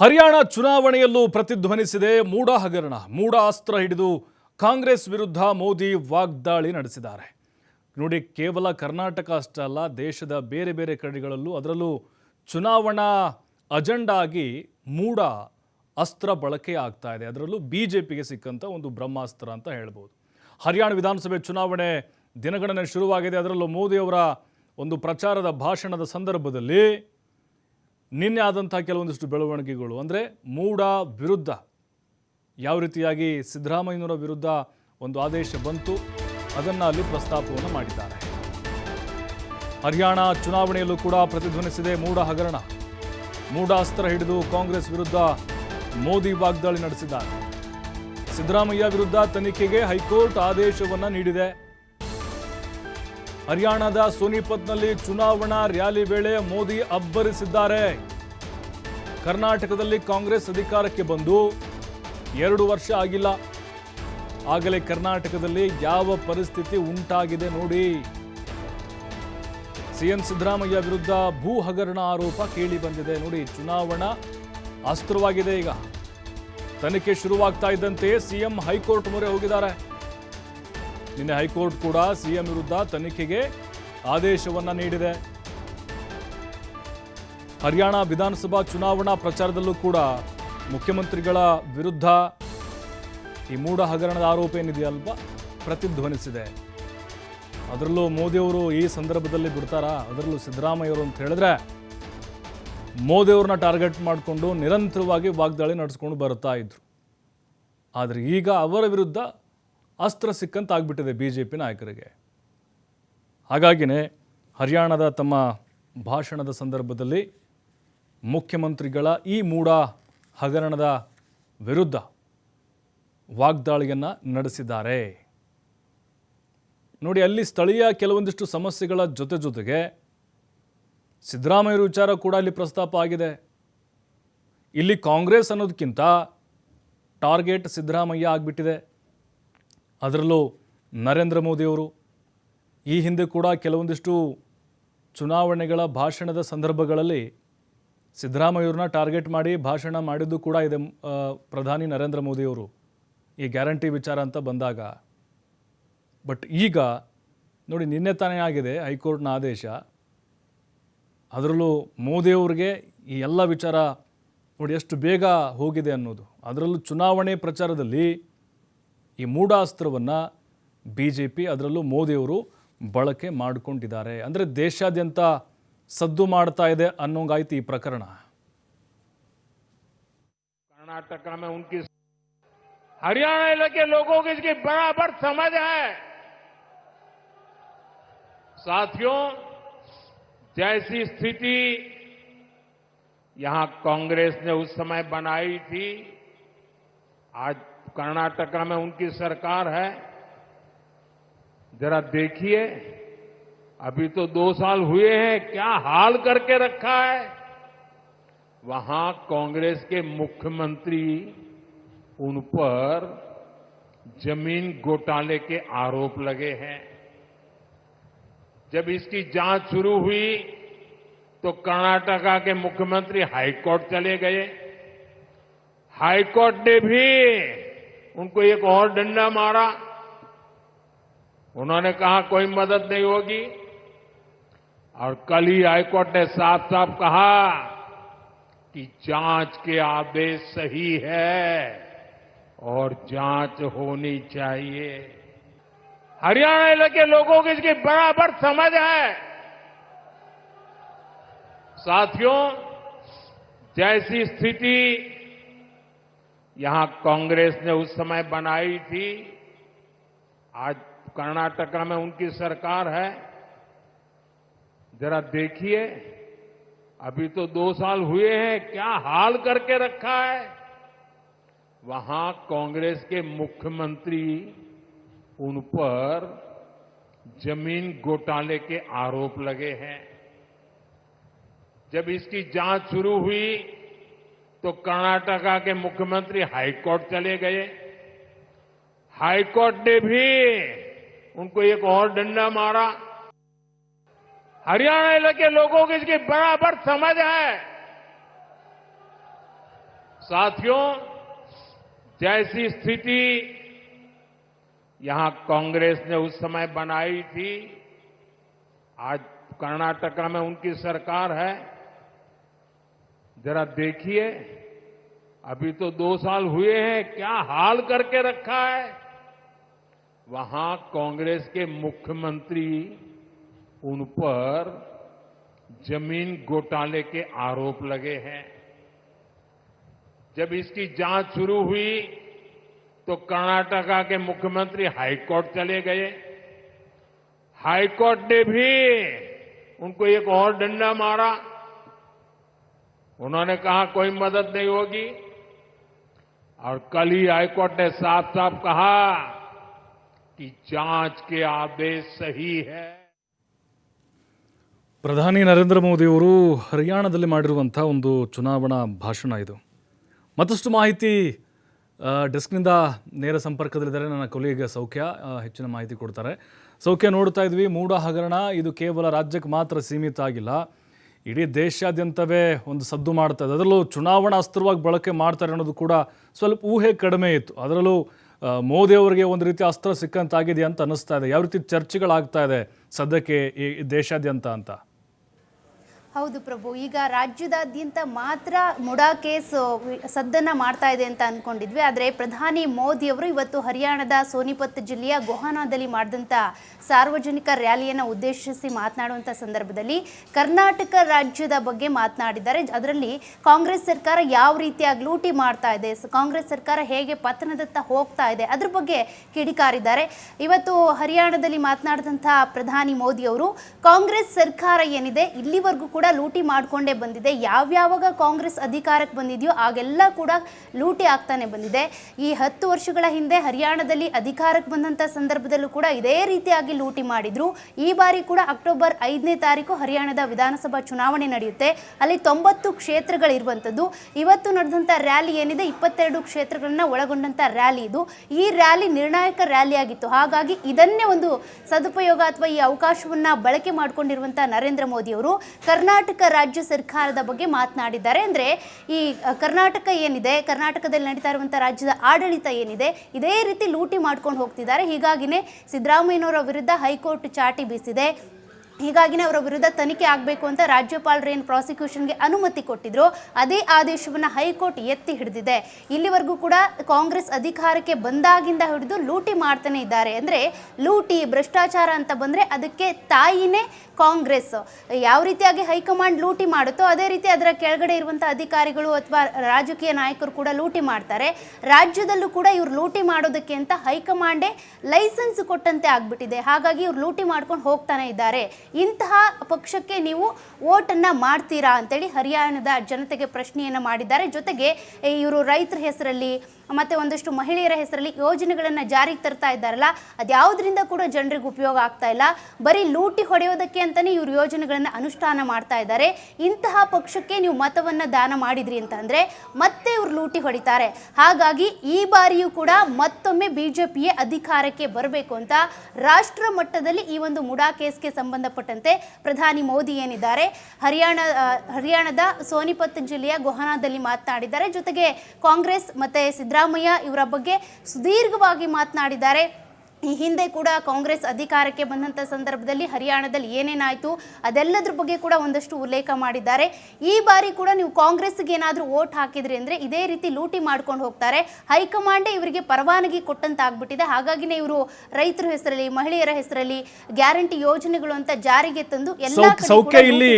ಹರಿಯಾಣ ಚುನಾವಣೆಯಲ್ಲೂ ಪ್ರತಿಧ್ವನಿಸಿದೆ ಮೂಡ ಹಗರಣ ಮೂಡ ಅಸ್ತ್ರ ಹಿಡಿದು ಕಾಂಗ್ರೆಸ್ ವಿರುದ್ಧ ಮೋದಿ ವಾಗ್ದಾಳಿ ನಡೆಸಿದ್ದಾರೆ. ನೋಡಿ, ಕೇವಲ ಕರ್ನಾಟಕ ಅಷ್ಟೇ ಅಲ್ಲ, ದೇಶದ ಬೇರೆ ಬೇರೆ ಕಡೆಗಳಲ್ಲೂ ಅದರಲ್ಲೂ ಚುನಾವಣಾ ಅಜೆಂಡಾ ಆಗಿ ಮೂಡ ಅಸ್ತ್ರ ಬಳಕೆ ಆಗ್ತಾ ಇದೆ. ಅದರಲ್ಲೂ ಬಿ ಜೆ ಪಿಗೆ ಸಿಕ್ಕಂಥ ಒಂದು ಬ್ರಹ್ಮಾಸ್ತ್ರ ಅಂತ ಹೇಳ್ಬೋದು. ಹರಿಯಾಣ ವಿಧಾನಸಭೆ ಚುನಾವಣೆ ದಿನಗಣನೆ ಶುರುವಾಗಿದೆ. ಅದರಲ್ಲೂ ಮೋದಿಯವರ ಒಂದು ಪ್ರಚಾರದ ಭಾಷಣದ ಸಂದರ್ಭದಲ್ಲಿ ನಿನ್ನೆ ಆದಂಥ ಕೆಲವೊಂದಿಷ್ಟು ಬೆಳವಣಿಗೆಗಳು. ಅಂದರೆ ಮೂಡ ವಿರುದ್ಧ ಯಾವ ರೀತಿಯಾಗಿ ಸಿದ್ದರಾಮಯ್ಯನವರ ವಿರುದ್ಧ ಒಂದು ಆದೇಶ ಬಂತು, ಅದನ್ನು ಅಲ್ಲಿ ಪ್ರಸ್ತಾಪವನ್ನು ಮಾಡಿದ್ದಾರೆ. ಹರಿಯಾಣ ಚುನಾವಣೆಯಲ್ಲೂ ಕೂಡ ಪ್ರತಿಧ್ವನಿಸಿದೆ ಮೂಡ ಹಗರಣ. ಮೂಡ ಅಸ್ತ್ರ ಹಿಡಿದು ಕಾಂಗ್ರೆಸ್ ವಿರುದ್ಧ ಮೋದಿ ವಾಗ್ದಾಳಿ ನಡೆಸಿದ್ದಾರೆ. ಸಿದ್ದರಾಮಯ್ಯ ವಿರುದ್ಧ ತನಿಖೆಗೆ ಹೈಕೋರ್ಟ್ ಆದೇಶವನ್ನು ನೀಡಿದೆ. ಹರಿಯಾಣದ ಸೋನಿಪತ್ನಲ್ಲಿ ಚುನಾವಣಾ ರ್ಯಾಲಿ ವೇಳೆ ಮೋದಿ ಅಬ್ಬರಿಸಿದ್ದಾರೆ. ಕರ್ನಾಟಕದಲ್ಲಿ ಕಾಂಗ್ರೆಸ್ ಅಧಿಕಾರಕ್ಕೆ ಬಂದು ಎರಡು ವರ್ಷ ಆಗಿಲ್ಲ. ಆಗಲೇ ಕರ್ನಾಟಕದಲ್ಲಿ ಯಾವ ಪರಿಸ್ಥಿತಿ ಉಂಟಾಗಿದೆ ನೋಡಿ. ಸಿಎಂ ಸಿದ್ದರಾಮಯ್ಯ ವಿರುದ್ಧ ಭೂ ಹಗರಣ ಆರೋಪ ಕೇಳಿ ಬಂದಿದೆ ನೋಡಿ. ಚುನಾವಣಾ ಅಸ್ತ್ರವಾಗಿದೆ ಈಗ. ತನಿಖೆ ಶುರುವಾಗ್ತಾ ಇದ್ದಂತೆ ಸಿಎಂ ಹೈಕೋರ್ಟ್ ಮೊರೆ ಹೋಗಿದ್ದಾರೆ. ನಿನ್ನೆ ಹೈಕೋರ್ಟ್ ಕೂಡ ಸಿಎಂ ವಿರುದ್ಧ ತನಿಖೆಗೆ ಆದೇಶವನ್ನ ನೀಡಿದೆ. ಹರಿಯಾಣ ವಿಧಾನಸಭಾ ಚುನಾವಣಾ ಪ್ರಚಾರದಲ್ಲೂ ಕೂಡ ಮುಖ್ಯಮಂತ್ರಿಗಳ ವಿರುದ್ಧ ಈ ಮೂಢ ಹಗರಣದ ಆರೋಪ ಏನಿದೆಯಲ್ವಾ? ಪ್ರತಿಧ್ವನಿಸಿದೆ. ಅದರಲ್ಲೂ ಮೋದಿಯವರು ಈ ಸಂದರ್ಭದಲ್ಲಿ ಬಿಡ್ತಾರಾ? ಅದರಲ್ಲೂ ಸಿದ್ದರಾಮಯ್ಯವರು ಅಂತ ಹೇಳಿದ್ರೆ ಮೋದಿಯವ್ರನ್ನ ಟಾರ್ಗೆಟ್ ಮಾಡಿಕೊಂಡು ನಿರಂತರವಾಗಿ ವಾಗ್ದಾಳಿ ನಡೆಸ್ಕೊಂಡು ಬರ್ತಾ ಇದ್ರು. ಆದರೆ ಈಗ ಅವರ ವಿರುದ್ಧ ಅಸ್ತ್ರ ಸಿಕ್ಕಂತ ಆಗ್ಬಿಟ್ಟಿದೆ ಬಿ ಜೆ ಪಿ ನಾಯಕರಿಗೆ. ಹಾಗಾಗಿನೇ ಹರಿಯಾಣದ ತಮ್ಮ ಭಾಷಣದ ಸಂದರ್ಭದಲ್ಲಿ ಮುಖ್ಯಮಂತ್ರಿಗಳ ಈ ಮೂಢ ಹಗರಣದ ವಿರುದ್ಧ ವಾಗ್ದಾಳಿಯನ್ನು ನಡೆಸಿದ್ದಾರೆ. ನೋಡಿ, ಅಲ್ಲಿ ಸ್ಥಳೀಯ ಕೆಲವೊಂದಿಷ್ಟು ಸಮಸ್ಯೆಗಳ ಜೊತೆ ಜೊತೆಗೆ ಸಿದ್ದರಾಮಯ್ಯರ ವಿಚಾರ ಕೂಡ ಅಲ್ಲಿ ಪ್ರಸ್ತಾಪ ಆಗಿದೆ. ಇಲ್ಲಿ ಕಾಂಗ್ರೆಸ್ ಅನ್ನೋದಕ್ಕಿಂತ ಟಾರ್ಗೆಟ್ ಸಿದ್ದರಾಮಯ್ಯ ಆಗಿಬಿಟ್ಟಿದೆ. ಅದರಲ್ಲೂ ನರೇಂದ್ರ ಮೋದಿಯವರು ಈ ಹಿಂದೆ ಕೂಡ ಕೆಲವೊಂದಿಷ್ಟು ಚುನಾವಣೆಗಳ ಭಾಷಣದ ಸಂದರ್ಭಗಳಲ್ಲಿ ಸಿದ್ದರಾಮಯ್ಯವ್ರನ್ನ ಟಾರ್ಗೆಟ್ ಮಾಡಿ ಭಾಷಣ ಮಾಡಿದ್ದು ಕೂಡ ಇದೆ ಪ್ರಧಾನಿ ನರೇಂದ್ರ ಮೋದಿಯವರು. ಈ ಗ್ಯಾರಂಟಿ ವಿಚಾರ ಅಂತ ಬಂದಾಗ. ಬಟ್ ಈಗ ನೋಡಿ, ನಿನ್ನೆ ತಾನೇ ಆಗಿದೆ ಹೈಕೋರ್ಟ್ನ ಆದೇಶ. ಅದರಲ್ಲೂ ಮೋದಿಯವ್ರಿಗೆ ಈ ಎಲ್ಲ ವಿಚಾರ ನೋಡಿ, ಎಷ್ಟು ಬೇಗ ಹೋಗಿದೆ ಅನ್ನೋದು. ಅದರಲ್ಲೂ ಚುನಾವಣೆ ಪ್ರಚಾರದಲ್ಲಿ ಈ ಮೂಢಾಸ್ತ್ರವನ್ನು ಬಿ ಜೆ ಪಿ ಅದರಲ್ಲೂ ಮೋದಿಯವರು ಬಳಕೆ ಮಾಡಿಕೊಂಡಿದ್ದಾರೆ ಅಂದರೆ ದೇಶಾದ್ಯಂತ ಸದ್ದು ಮಾಡ್ತಾ ಇದೆ ಅನ್ನೋಂಗಾಯ್ತು ಈ ಪ್ರಕರಣ कर्नाटका में उनकी हरियाणा के लोगों की इसकी बराबर समझ है साथियों जैसी स्थिति यहां कांग्रेस ने उस समय बनाई थी आज कर्नाटका में उनकी सरकार है। जरा देखिए, अभी तो दो साल हुए हैं, क्या हाल करके रखा है? वहाँ कांग्रेस के मुख्यमंत्री, उन पर ज़मीन घोटाले के आरोप लगे हैं। जब इसकी जाँच शुरू हुई तो कर्नाटका के मुख्यमंत्री हाईकोर्ट चले गए। हाईकोर्ट ने भी उनको एक और डंडा मारा। उन्होंने कहा, कोई मदद नहीं होगी। और कल ही हाईकोर्ट ने साफ़ साफ़ कहा कि जाँच के आदेश सही है और जाँच होनी चाहिए। हरियाणा के लोगों की इसकी बराबर समझ है। साथियों, जैसी स्थिति यहाँ कांग्रेस ने उस समय बनाई थी। आज कर्नाटका में उनकी सरकार है। जरा देखिए, अभी तो दो साल हुए हैं, क्या हाल करके रखा है? वहाँ कांग्रेस के मुख्यमंत्री, उन पर ज़मीन घोटाले के आरोप लगे हैं। जब इसकी जाँच शुरू हुई तो कर्नाटका के मुख्यमंत्री हाईकोर्ट चले गए। हाईकोर्ट ने भी उनको एक और डंडा मारा। हरियाणा के लोगों की इसकी बराबर समझ है। साथियों, जैसी स्थिति यहाँ कांग्रेस ने उस समय बनाई थी, आज कर्नाटका में उनकी सरकार है। जरा देखिए, अभी तो दो साल हुए हैं, क्या हाल करके रखा है? वहाँ कांग्रेस के मुख्यमंत्री, उन पर ज़मीन घोटाले के आरोप लगे हैं। जब इसकी जाँच शुरू हुई तो कर्नाटका के मुख्यमंत्री हाईकोर्ट चले गए। हाईकोर्ट ने भी उनको एक और डंडा मारा। उन्होंने कहा कोई मदद नहीं होगी और कल ही हाईकोर्ट ने साफ साफ कहा कि जांच के आदेश सही है ಪ್ರಧಾನಿ ನರೇಂದ್ರ ಮೋದಿಯವರು ಹರಿಯಾಣದಲ್ಲಿ ಮಾಡಿರುವಂಥ ಒಂದು ಚುನಾವಣಾ ಭಾಷಣ ಇದು ಮತ್ತಷ್ಟು ಮಾಹಿತಿ ಆ, ಡೆಸ್ಕ್ನಿಂದ ನೇರ ಸಂಪರ್ಕದಲ್ಲಿದ್ದಾರೆ ನನ್ನ ಕೊಲೀಗ ಸೌಖ್ಯ ಆ, ಹೆಚ್ಚಿನ ಮಾಹಿತಿ ಕೊಡ್ತಾರೆ ಸೌಖ್ಯ ನೋಡ್ತಾ ಇದ್ವಿ ಮೂಡ ಹಗರಣ ಇದು ಕೇವಲ ರಾಜ್ಯಕ್ಕೆ ಮಾತ್ರ ಸೀಮಿತ ಆಗಿಲ್ಲ ಇಡೀ ದೇಶಾದ್ಯಂತವೇ ಒಂದು ಸದ್ದು ಮಾಡ್ತಾ ಇದೆ. ಅದರಲ್ಲೂ ಚುನಾವಣಾ ಅಸ್ತ್ರವಾಗಿ ಬಳಕೆ ಮಾಡ್ತಾರೆ ಅನ್ನೋದು ಕೂಡ ಸ್ವಲ್ಪ ಊಹೆ ಕಡಿಮೆ ಇತ್ತು. ಅದರಲ್ಲೂ ಮೋದಿ ಅವರಿಗೆ ಒಂದು ರೀತಿ ಅಸ್ತ್ರ ಸಿಕ್ಕಂತಾಗಿದೆ ಅಂತ ಅನ್ನಿಸ್ತಾ ಇದೆ. ಯಾವ ರೀತಿ ಚರ್ಚೆಗಳಾಗ್ತಾ ಇದೆ ಸದ್ಯಕ್ಕೆ ಈ ದೇಶಾದ್ಯಂತ ಅಂತ? ಹೌದು ಪ್ರಭು, ಈಗ ರಾಜ್ಯದಾದ್ಯಂತ ಮಾತ್ರ ಮುಡಾ ಕೇಸ್ ಸದ್ದನ್ನು ಮಾಡ್ತಾ ಇದೆ ಅಂತ ಅನ್ಕೊಂಡಿದ್ವಿ. ಆದರೆ ಪ್ರಧಾನಿ ಮೋದಿ ಅವರು ಇವತ್ತು ಹರಿಯಾಣದ ಸೋನಿಪತ್ ಜಿಲ್ಲೆಯ ಗೊಹಾನಾದಲ್ಲಿ ಮಾಡಿದಂಥ ಸಾರ್ವಜನಿಕ ರ್ಯಾಲಿಯನ್ನು ಉದ್ದೇಶಿಸಿ ಮಾತನಾಡುವಂಥ ಸಂದರ್ಭದಲ್ಲಿ ಕರ್ನಾಟಕ ರಾಜ್ಯದ ಬಗ್ಗೆ ಮಾತನಾಡಿದ್ದಾರೆ. ಅದರಲ್ಲಿ ಕಾಂಗ್ರೆಸ್ ಸರ್ಕಾರ ಯಾವ ರೀತಿಯಾಗಿ ಲೂಟಿ ಮಾಡ್ತಾ ಇದೆ ಕಾಂಗ್ರೆಸ್ ಸರ್ಕಾರ ಹೇಗೆ ಪತನದತ್ತ ಹೋಗ್ತಾ ಇದೆ, ಅದ್ರ ಬಗ್ಗೆ ಕಿಡಿಕಾರಿದ್ದಾರೆ. ಇವತ್ತು ಹರಿಯಾಣದಲ್ಲಿ ಮಾತನಾಡಿದಂಥ ಪ್ರಧಾನಿ ಮೋದಿ ಅವರು, ಕಾಂಗ್ರೆಸ್ ಸರ್ಕಾರ ಏನಿದೆ, ಇಲ್ಲಿವರೆಗೂ ಕೂಡ ಲೂಟಿ ಮಾಡಿಕೊಂಡೇ ಬಂದಿದೆ. ಯಾವ್ಯಾವಾಗ ಕಾಂಗ್ರೆಸ್ ಅಧಿಕಾರಕ್ಕೆ ಬಂದಿದೆಯೋ ಆಗೆಲ್ಲ ಕೂಡ ಲೂಟಿ ಆಗ್ತಾನೆ ಬಂದಿದೆ. ಈ ಹತ್ತು ವರ್ಷಗಳ ಹಿಂದೆ ಹರಿಯಾಣದಲ್ಲಿ ಅಧಿಕಾರಕ್ಕೆ ಬಂದಂಥ ಸಂದರ್ಭದಲ್ಲೂ ಕೂಡ ಇದೇ ರೀತಿಯಾಗಿ ಲೂಟಿ ಮಾಡಿದ್ರು. ಈ ಬಾರಿ ಕೂಡ ಅಕ್ಟೋಬರ್ ಐದನೇ ತಾರೀಕು ಹರಿಯಾಣದ ವಿಧಾನಸಭಾ ಚುನಾವಣೆ ನಡೆಯುತ್ತೆ. ಅಲ್ಲಿ ತೊಂಬತ್ತು ಕ್ಷೇತ್ರಗಳಿರುವಂಥದ್ದು. ಇವತ್ತು ನಡೆದಂಥ ರ್ಯಾಲಿ ಏನಿದೆ? ಇಪ್ಪತ್ತೆರಡು ಕ್ಷೇತ್ರಗಳನ್ನ ಒಳಗೊಂಡಂಥ ರ್ಯಾಲಿ ಇದು. ಈ ರ್ಯಾಲಿ ನಿರ್ಣಾಯಕ ರ್ಯಾಲಿ ಆಗಿತ್ತು ಹಾಗಾಗಿ ಇದನ್ನೇ ಒಂದು ಸದುಪಯೋಗ ಅಥವಾ ಈ ಅವಕಾಶವನ್ನ ಬಳಕೆ ಮಾಡಿಕೊಂಡಿರುವಂಥ ನರೇಂದ್ರ ಮೋದಿ ಅವರು ಕರ್ನಾಟಕ ರಾಜ್ಯ ಸರ್ಕಾರದ ಬಗ್ಗೆ ಮಾತನಾಡಿದ್ದಾರೆ. ಅಂದರೆ ಈ ಕರ್ನಾಟಕ ಏನಿದೆ, ಕರ್ನಾಟಕದಲ್ಲಿ ನಡೀತಾ ಇರುವಂಥ ರಾಜ್ಯದ ಆಡಳಿತ ಏನಿದೆ, ಇದೇ ರೀತಿ ಲೂಟಿ ಮಾಡ್ಕೊಂಡು ಹೋಗ್ತಿದ್ದಾರೆ. ಹೀಗಾಗಿನೇ ಸಿದ್ದರಾಮಯ್ಯನವರ ವಿರುದ್ಧ ಹೈಕೋರ್ಟ್ ಚಾಟಿ ಬೀಸಿದೆ. ಹೀಗಾಗಿನೇ ಅವರ ವಿರುದ್ಧ ತನಿಖೆ ಆಗಬೇಕು ಅಂತ ರಾಜ್ಯಪಾಲರು ಏನು ಪ್ರಾಸಿಕ್ಯೂಷನ್ಗೆ ಅನುಮತಿ ಕೊಟ್ಟಿದ್ರು. ಅದೇ ಆದೇಶವನ್ನು ಹೈಕೋರ್ಟ್ ಎತ್ತಿ ಹಿಡಿದಿದೆ. ಇಲ್ಲಿವರೆಗೂ ಕೂಡ ಕಾಂಗ್ರೆಸ್ ಅಧಿಕಾರಕ್ಕೆ ಬಂದಾಗಿಂದ ಹಿಡಿದು ಲೂಟಿ ಮಾಡ್ತಾನೆ ಇದ್ದಾರೆ. ಅಂದರೆ ಲೂಟಿ, ಭ್ರಷ್ಟಾಚಾರ ಅಂತ ಬಂದರೆ ಅದಕ್ಕೆ ತಾಯಿನೇ ಕಾಂಗ್ರೆಸ್. ಯಾವ ರೀತಿಯಾಗಿ ಹೈಕಮಾಂಡ್ ಲೂಟಿ ಮಾಡುತ್ತೋ ಅದೇ ರೀತಿ ಅದರ ಕೆಳಗಡೆ ಇರುವಂಥ ಅಧಿಕಾರಿಗಳು ಅಥವಾ ರಾಜಕೀಯ ನಾಯಕರು ಕೂಡ ಲೂಟಿ ಮಾಡ್ತಾರೆ. ರಾಜ್ಯದಲ್ಲೂ ಕೂಡ ಇವರು ಲೂಟಿ ಮಾಡೋದಕ್ಕೆ ಅಂತ ಹೈಕಮಾಂಡೇ ಲೈಸೆನ್ಸ್ ಕೊಟ್ಟಂತೆ ಆಗ್ಬಿಟ್ಟಿದೆ. ಹಾಗಾಗಿ ಇವ್ರು ಲೂಟಿ ಮಾಡ್ಕೊಂಡು ಹೋಗ್ತಾನೆ ಇದ್ದಾರೆ. ಇಂತಹ ಪಕ್ಷಕ್ಕೆ ನೀವು ಓಟನ್ನ ಮಾಡ್ತೀರಾ ಅಂತೇಳಿ ಹರಿಯಾಣದ ಜನತೆಗೆ ಪ್ರಶ್ನೆಯನ್ನು ಮಾಡಿದ್ದಾರೆ. ಜೊತೆಗೆ ಇವರು ರೈತರ ಹೆಸರಲ್ಲಿ ಮತ್ತು ಒಂದಷ್ಟು ಮಹಿಳೆಯರ ಹೆಸರಲ್ಲಿ ಯೋಜನೆಗಳನ್ನು ಜಾರಿಗೆ ತರ್ತಾ ಇದ್ದಾರಲ್ಲ ಅದ್ಯಾವುದರಿಂದ ಕೂಡ ಜನರಿಗೆ ಉಪಯೋಗ ಆಗ್ತಾ ಇಲ್ಲ. ಬರೀ ಲೂಟಿ ಹೊಡೆಯೋದಕ್ಕೆ ಅಂತಲೇ ಇವರು ಯೋಜನೆಗಳನ್ನು ಅನುಷ್ಠಾನ ಮಾಡ್ತಾ ಇದ್ದಾರೆ. ಇಂತಹ ಪಕ್ಷಕ್ಕೆ ನೀವು ಮತವನ್ನು ದಾನ ಮಾಡಿದ್ರಿ ಅಂತ ಅಂದರೆ ಮತ್ತೆ ಇವರು ಲೂಟಿ ಹೊಡಿತಾರೆ. ಹಾಗಾಗಿ ಈ ಬಾರಿಯೂ ಕೂಡ ಮತ್ತೊಮ್ಮೆ ಬಿಜೆಪಿಯೇ ಅಧಿಕಾರಕ್ಕೆ ಬರಬೇಕು ಅಂತ ರಾಷ್ಟ್ರ ಮಟ್ಟದಲ್ಲಿ ಈ ಒಂದು ಮುಡಾ ಕೇಸ್ಗೆ ಸಂಬಂಧಪಟ್ಟಂತೆ ಪ್ರಧಾನಿ ಮೋದಿ ಏನಿದ್ದಾರೆ, ಹರಿಯಾಣ ಹರಿಯಾಣದ ಸೋನಿಪತ್ ಜಿಲ್ಲೆಯ ಗೊಹನಾದಲ್ಲಿ ಮಾತನಾಡಿದ್ದಾರೆ. ಜೊತೆಗೆ ಕಾಂಗ್ರೆಸ್ ಮತ್ತೆ ಸಿದ್ದರಾಮಯ್ಯ ಇವರ ಬಗ್ಗೆ ಸುದೀರ್ಘವಾಗಿ ಮಾತನಾಡಿದ್ದಾರೆ. ಈ ಹಿಂದೆ ಕೂಡ ಕಾಂಗ್ರೆಸ್ ಅಧಿಕಾರಕ್ಕೆ ಬಂದಂಥ ಸಂದರ್ಭದಲ್ಲಿ ಹರಿಯಾಣದಲ್ಲಿ ಏನೇನಾಯಿತು ಅದೆಲ್ಲದ್ರ ಬಗ್ಗೆ ಕೂಡ ಒಂದಷ್ಟು ಉಲ್ಲೇಖ ಮಾಡಿದ್ದಾರೆ. ಈ ಬಾರಿ ಕೂಡ ನೀವು ಕಾಂಗ್ರೆಸ್ಗೆ ಏನಾದರೂ ಓಟ್ ಹಾಕಿದ್ರಿ ಅಂದರೆ ಇದೇ ರೀತಿ ಲೂಟಿ ಮಾಡ್ಕೊಂಡು ಹೋಗ್ತಾರೆ. ಹೈಕಮಾಂಡೇ ಇವರಿಗೆ ಪರವಾನಗಿ ಕೊಟ್ಟಂತಾಗ್ಬಿಟ್ಟಿದೆ. ಹಾಗಾಗಿನೇ ಇವರು ರೈತರ ಹೆಸರಲ್ಲಿ ಮಹಿಳೆಯರ ಹೆಸರಲ್ಲಿ ಗ್ಯಾರಂಟಿ ಯೋಜನೆಗಳು ಅಂತ ಜಾರಿಗೆ ತಂದು ಎಲ್ಲ ಸೌಖ್ಯ ಇಲ್ಲಿ.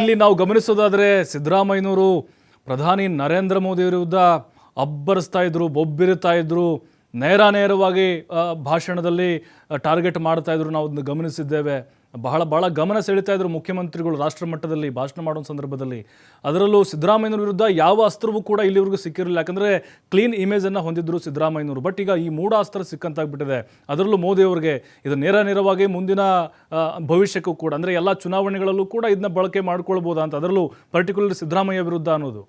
ಇಲ್ಲಿ ನಾವು ಗಮನಿಸೋದಾದ್ರೆ ಸಿದ್ದರಾಮಯ್ಯನವರು ಪ್ರಧಾನಿ ನರೇಂದ್ರ ಮೋದಿ ವಿರುದ್ಧ ಅಬ್ಬರಿಸ್ತಾ ಇದ್ರು ಬೊಬ್ಬಿರುತ್ತಾ ಇದ್ರು. ನೇರ ನೇರವಾಗಿ ಭಾಷಣದಲ್ಲಿ ಟಾರ್ಗೆಟ್ ಮಾಡ್ತಾ ಇದ್ರು ನಾವು ಅದನ್ನ ಗಮನಿಸಿದ್ದೇವೆ. ಬಹಳ ಬಹಳ ಗಮನ ಸೆಳೀತಾ ಇದ್ರು ಮುಖ್ಯಮಂತ್ರಿಗಳು ರಾಷ್ಟ್ರ ಮಟ್ಟದಲ್ಲಿ ಭಾಷಣ ಮಾಡೋ ಸಂದರ್ಭದಲ್ಲಿ. ಅದರಲ್ಲೂ ಸಿದ್ದರಾಮಯ್ಯನವ್ರ ವಿರುದ್ಧ ಯಾವ ಅಸ್ತ್ರವೂ ಕೂಡ ಇಲ್ಲಿವರೆಗೂ ಸಿಕ್ಕಿರಲಿಲ್ಲ. ಯಾಕಂದರೆ ಕ್ಲೀನ್ ಇಮೇಜನ್ನು ಹೊಂದಿದ್ರು ಸಿದ್ದರಾಮಯ್ಯನವರು. ಬಟ್ ಈಗ ಈ ಮೂಡ ಅಸ್ತ್ರ ಸಿಕ್ಕಂತಾಗ್ಬಿಟ್ಟಿದೆ. ಅದರಲ್ಲೂ ಮೋದಿ ಅವರಿಗೆ ಇದು ನೇರ ನೇರವಾಗಿ ಮುಂದಿನ ಭವಿಷ್ಯಕ್ಕೂ ಕೂಡ, ಅಂದರೆ ಎಲ್ಲ ಚುನಾವಣೆಗಳಲ್ಲೂ ಕೂಡ ಇದನ್ನ ಬಳಕೆ ಮಾಡ್ಕೊಳ್ಬೋದಾ ಅಂತ. ಅದರಲ್ಲೂ ಪರ್ಟಿಕ್ಯುಲರ್ ಸಿದ್ದರಾಮಯ್ಯ ವಿರುದ್ಧ ಅನ್ನೋದು.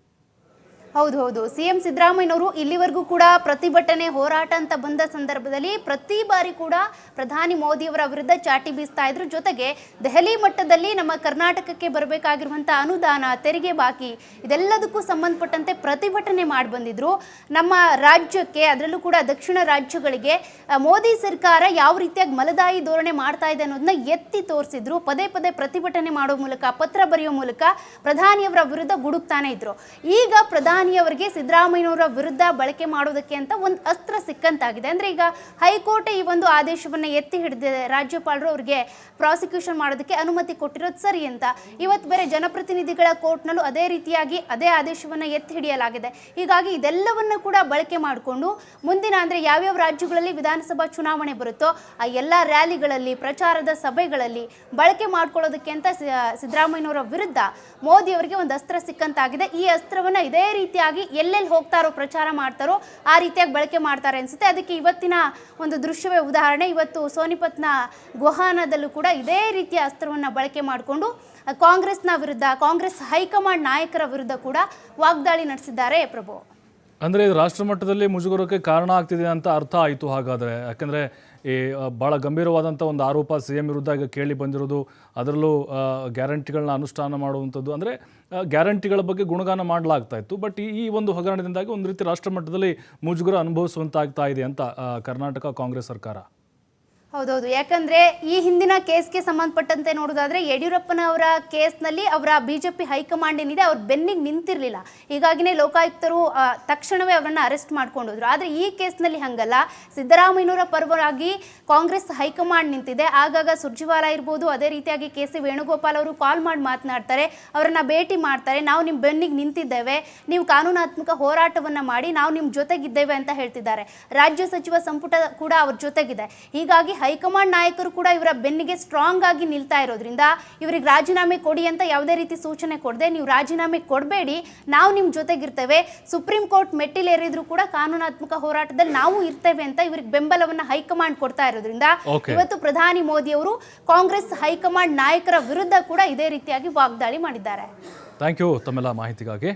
ಹೌದು ಹೌದು. ಸಿಎಂ ಸಿದ್ದರಾಮಯ್ಯನವರು ಇಲ್ಲಿವರೆಗೂ ಕೂಡ ಪ್ರತಿಭಟನೆ, ಹೋರಾಟ ಅಂತ ಬಂದ ಸಂದರ್ಭದಲ್ಲಿ ಪ್ರತಿ ಬಾರಿ ಕೂಡ ಪ್ರಧಾನಿ ಮೋದಿಯವರ ವಿರುದ್ಧ ಚಾಟಿ ಬೀಸ್ತಾ ಇದ್ರು. ಜೊತೆಗೆ ದೆಹಲಿ ಮಟ್ಟದಲ್ಲಿ ನಮ್ಮ ಕರ್ನಾಟಕಕ್ಕೆ ಬರಬೇಕಾಗಿರುವಂಥ ಅನುದಾನ, ತೆರಿಗೆ ಬಾಕಿ ಇದೆಲ್ಲದಕ್ಕೂ ಸಂಬಂಧಪಟ್ಟಂತೆ ಪ್ರತಿಭಟನೆ ಮಾಡಿ ಬಂದಿದ್ರು. ನಮ್ಮ ರಾಜ್ಯಕ್ಕೆ, ಅದರಲ್ಲೂ ಕೂಡ ದಕ್ಷಿಣ ರಾಜ್ಯಗಳಿಗೆ ಮೋದಿ ಸರ್ಕಾರ ಯಾವ ರೀತಿಯಾಗಿ ಮಲದಾಯಿ ಧೋರಣೆ ಮಾಡ್ತಾ ಇದೆ ಅನ್ನೋದನ್ನ ಎತ್ತಿ ತೋರಿಸಿದ್ರು. ಪದೇ ಪದೇ ಪ್ರತಿಭಟನೆ ಮಾಡೋ ಮೂಲಕ, ಪತ್ರ ಬರೆಯೋ ಮೂಲಕ ಪ್ರಧಾನಿಯವರ ವಿರುದ್ಧ ಗುಡುಕ್ತಾನೆ ಇದ್ರು. ಈಗ ಪ್ರಧಾನಿಯವರಿಗೆ ಸಿದ್ದರಾಮಯ್ಯನವರ ವಿರುದ್ಧ ಬಳಕೆ ಮಾಡೋದಕ್ಕೆ ಅಂತ ಒಂದು ಅಸ್ತ್ರ ಸಿಕ್ಕಂತಾಗಿದೆ. ಅಂದ್ರೆ ಈಗ ಹೈಕೋರ್ಟ್ ಈ ಒಂದು ಆದೇಶವನ್ನ ಎತ್ತಿ ಹಿಡಿದಿದೆ. ರಾಜ್ಯಪಾಲರು ಅವರಿಗೆ ಪ್ರಾಸಿಕ್ಯೂಷನ್ ಮಾಡೋದಕ್ಕೆ ಅನುಮತಿ ಕೊಟ್ಟಿರೋದು ಸರಿ ಅಂತ. ಇವತ್ತು ಬೇರೆ ಜನಪ್ರತಿನಿಧಿಗಳ ಕೋರ್ಟ್ನಲ್ಲೂ ಅದೇ ರೀತಿಯಾಗಿ ಅದೇ ಆದೇಶವನ್ನ ಎತ್ತಿ ಹಿಡಿಯಲಾಗಿದೆ. ಹೀಗಾಗಿ ಇದೆಲ್ಲವನ್ನ ಕೂಡ ಬಳಕೆ ಮಾಡಿಕೊಂಡು ಮುಂದಿನ ಅಂದ್ರೆ ಯಾವ್ಯಾವ ರಾಜ್ಯಗಳಲ್ಲಿ ವಿಧಾನಸಭಾ ಚುನಾವಣೆ ಬರುತ್ತೋ ಆ ಎಲ್ಲ ರ್ಯಾಲಿಗಳಲ್ಲಿ, ಪ್ರಚಾರದ ಸಭೆಗಳಲ್ಲಿ ಬಳಕೆ ಮಾಡ್ಕೊಳ್ಳೋದಕ್ಕೆ ಅಂತ ಸಿದ್ದರಾಮಯ್ಯನವರ ವಿರುದ್ಧ ಮೋದಿ ಅವರಿಗೆ ಒಂದು ಅಸ್ತ್ರ ಸಿಕ್ಕಂತಾಗಿದೆ. ಈ ಅಸ್ತ್ರವನ್ನ ಇದೇ ರೀತಿಯಾಗಿ ಎಲ್ಲೆಲ್ಲಿ ಹೋಗ್ತಾರೋ ಪ್ರಚಾರ ಮಾಡ್ತಾರೋ ಆ ರೀತಿಯಾಗಿ ಬಳಕೆ ಮಾಡ್ತಾರೆ ಅನ್ಸುತ್ತೆ. ಅದಕ್ಕೆ ಇವತ್ತಿನ ಒಂದು ದೃಶ್ಯವೇ ಉದಾಹರಣೆ. ಇವತ್ತು ಸೋನಿಪತ್ನ ಗುಹಾನದಲ್ಲೂ ಕೂಡ ಇದೇ ರೀತಿಯ ಅಸ್ತ್ರವನ್ನ ಬಳಕೆ ಮಾಡಿಕೊಂಡು ಕಾಂಗ್ರೆಸ್ನ ವಿರುದ್ಧ, ಕಾಂಗ್ರೆಸ್ ಹೈಕಮಾಂಡ್ ನಾಯಕರ ವಿರುದ್ಧ ಕೂಡ ವಾಗ್ದಾಳಿ ನಡೆಸಿದ್ದಾರೆ ಪ್ರಭು. ಅಂದರೆ ಇದು ರಾಷ್ಟ್ರ ಮಟ್ಟದಲ್ಲಿ ಮುಜುಗರಕ್ಕೆ ಕಾರಣ ಆಗ್ತಿದೆ ಅಂತ ಅರ್ಥ ಆಯಿತು ಹಾಗಾದರೆ. ಯಾಕಂದರೆ ಈ ಭಾಳ ಗಂಭೀರವಾದಂಥ ಒಂದು ಆರೋಪ ಸಿ ಎಂ ವಿರುದ್ಧ ಈಗ ಕೇಳಿ ಬಂದಿರೋದು. ಅದರಲ್ಲೂ ಗ್ಯಾರಂಟಿಗಳನ್ನ ಅನುಷ್ಠಾನ ಮಾಡುವಂಥದ್ದು. ಅಂದರೆ ಗ್ಯಾರಂಟಿಗಳ ಬಗ್ಗೆ ಗುಣಗಾನ ಮಾಡಲಾಗ್ತಾ ಇತ್ತು. ಬಟ್ ಈ ಒಂದು ಹಗರಣದಿಂದಾಗಿ ಒಂದು ರೀತಿ ರಾಷ್ಟ್ರ ಮಟ್ಟದಲ್ಲಿ ಮುಜುಗರ ಅನುಭವಿಸುವಂತಾಗ್ತಾ ಇದೆ ಅಂತ ಕರ್ನಾಟಕ ಕಾಂಗ್ರೆಸ್ ಸರ್ಕಾರ. ಹೌದೌದು. ಯಾಕಂದ್ರೆ ಈ ಹಿಂದಿನ ಕೇಸ್ಗೆ ಸಂಬಂಧಪಟ್ಟಂತೆ ನೋಡೋದಾದ್ರೆ ಯಡಿಯೂರಪ್ಪನವರ ಕೇಸ್ನಲ್ಲಿ ಅವರ ಬಿಜೆಪಿ ಹೈಕಮಾಂಡ್ ಏನಿದೆ ಅವ್ರ ಬೆನ್ನಿಗೆ ನಿಂತಿರಲಿಲ್ಲ. ಹೀಗಾಗಿನೇ ಲೋಕಾಯುಕ್ತರು ತಕ್ಷಣವೇ ಅವರನ್ನ ಅರೆಸ್ಟ್ ಮಾಡ್ಕೊಂಡೋದ್ರು. ಆದರೆ ಈ ಕೇಸ್ನಲ್ಲಿ ಹಂಗಲ್ಲ. ಸಿದ್ದರಾಮಯ್ಯನವರ ಪರವಾಗಿ ಕಾಂಗ್ರೆಸ್ ಹೈಕಮಾಂಡ್ ನಿಂತಿದೆ. ಆಗಾಗ ಸುರ್ಜಿವಾಲ ಇರ್ಬೋದು, ಅದೇ ರೀತಿಯಾಗಿ ಕೆ ಸಿ ವೇಣುಗೋಪಾಲ್ ಅವರು ಕಾಲ್ ಮಾಡಿ ಮಾತನಾಡ್ತಾರೆ. ಅವರನ್ನ ಭೇಟಿ ಮಾಡ್ತಾರೆ. ನಾವು ನಿಮ್ಮ ಬೆನ್ನಿಗೆ ನಿಂತಿದ್ದೇವೆ. ನೀವು ಕಾನೂನಾತ್ಮಕ ಹೋರಾಟವನ್ನ ಮಾಡಿ ನಾವು ನಿಮ್ಮ ಜೊತೆಗಿದ್ದೇವೆ ಅಂತ ಹೇಳ್ತಿದ್ದಾರೆ. ರಾಜ್ಯ ಸಚಿವ ಸಂಪುಟ ಕೂಡ ಅವ್ರ ಜೊತೆಗಿದೆ. ಹೀಗಾಗಿ ಹೈಕಮಾಂಡ್ ನಾಯಕರು ಕೂಡ ಇವರ ಬೆನ್ನಿಗೆ ಸ್ಟ್ರಾಂಗ್ ಆಗಿ ನಿಲ್ತಾ ಇರೋದ್ರಿಂದ ಇವರಿಗೆ ರಾಜೀನಾಮೆ ಕೊಡಿ ಅಂತ ಯಾವುದೇ ರೀತಿ ಸೂಚನೆ ಕೊಡದೆ ನೀವು ರಾಜೀನಾಮೆ ಕೊಡಬೇಡಿ ನಾವು ನಿಮ್ಮ ಜೊತೆಗಿರ್ತೇವೆ. ಸುಪ್ರೀಂ ಕೋರ್ಟ್ ಮೆಟ್ಟಿಲೇರಿದ್ರು ಕೂಡ ಕಾನೂನಾತ್ಮಕ ಹೋರಾಟದಲ್ಲಿ ನಾವು ಇರ್ತೇವೆ ಅಂತ ಇವ್ರಿಗೆ ಬೆಂಬಲವನ್ನ ಹೈಕಮಾಂಡ್ ಕೊಡ್ತಾ ಇರೋದ್ರಿಂದ ಇವತ್ತು ಪ್ರಧಾನಿ ಮೋದಿ ಅವರು ಕಾಂಗ್ರೆಸ್ ಹೈಕಮಾಂಡ್ ನಾಯಕರ ವಿರುದ್ಧ ಕೂಡ ಇದೇ ರೀತಿಯಾಗಿ ವಾಗ್ದಾಳಿ ಮಾಡಿದ್ದಾರೆ. ಥ್ಯಾಂಕ್ ಯು ತಮ್ಮೆಲ್ಲ ಮಾಹಿತಿಗಾಗಿ.